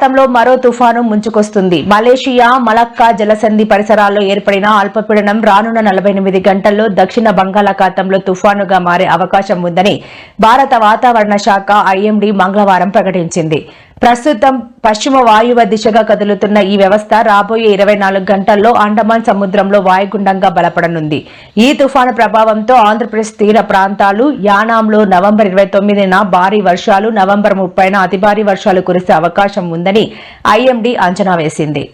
బంగాళాఖాతంలో మరో తుఫాను ముంచుకొస్తుంది. మలేషియా మలక్కా జలసంధి పరిసరాల్లో ఏర్పడిన అల్పపీడనం రానున్న నలభై ఎనిమిది గంటల్లో దక్షిణ బంగాళాఖాతంలో తుఫానుగా మారే అవకాశం ఉందని భారత వాతావరణ శాఖ ఐఎండీ మంగళవారం ప్రకటించింది. ప్రస్తుతం పశ్చిమ వాయువ దిశగా కదులుతున్న ఈ వ్యవస్థ రాబోయే ఇరవై నాలుగు గంటల్లో అండమాన్ సముద్రంలో వాయుగుండంగా బలపడనుంది. ఈ తుఫాను ప్రభావంతో ఆంధ్రప్రదేశ్ తీర ప్రాంతాలు యానాంలో నవంబర్ ఇరవై తొమ్మిదిన భారీ వర్షాలు నవంబర్ ముప్పైన అతి భారీ వర్షాలు కురిసే అవకాశం ఉందని ఐఎండీ అంచనా వేసింది.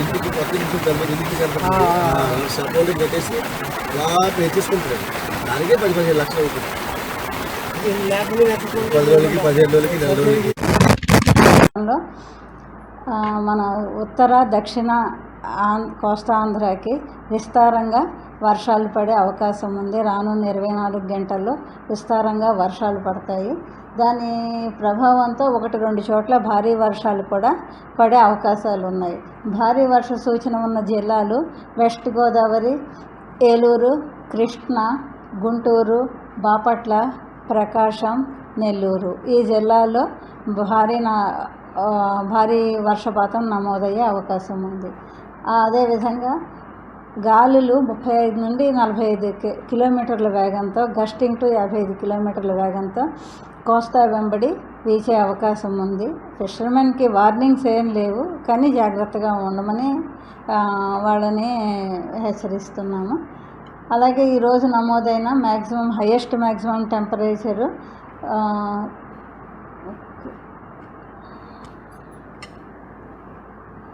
ఇంటికి కొత్త ఇంటికి కడతారు ఇంటికి కడతారు సపోర్ట్ పెట్టేసి అలా పే చేసుకుంటారు దానికే పది పదిహేను లక్షలు అవుతుంది. పది రోజులకి పదిహేను రోజులకి నెల రోజులకి. మన ఉత్తర దక్షిణ ఆం కోస్తా ఆంధ్రాకి విస్తారంగా వర్షాలు పడే అవకాశం ఉంది. రానున్న ఇరవై నాలుగు గంటల్లో విస్తారంగా వర్షాలు పడతాయి. దాని ప్రభావంతో ఒకటి రెండు చోట్ల భారీ వర్షాలు కూడా పడే అవకాశాలు ఉన్నాయి. భారీ వర్ష సూచన ఉన్న జిల్లాలు వెస్ట్ గోదావరి ఏలూరు కృష్ణా గుంటూరు బాపట్ల ప్రకాశం నెల్లూరు. ఈ జిల్లాల్లో భారీ నా భారీ వర్షపాతం నమోదయ్యే అవకాశం ఉంది. అదేవిధంగా గాలులు ముప్పై ఐదు నుండి నలభై ఐదు కిలోమీటర్ల వేగంతో గస్టింగ్ టు యాభై ఐదు కిలోమీటర్ల వేగంతో కోస్తా వెంబడి వీచే అవకాశం ఉంది. ఫిషర్మెన్కి వార్నింగ్స్ ఏం లేవు కానీ జాగ్రత్తగా ఉండమని వాళ్ళని హెచ్చరిస్తున్నాము. అలాగే ఈరోజు నమోదైన మ్యాక్సిమం హయ్యెస్ట్ మ్యాక్సిమం టెంపరేచరు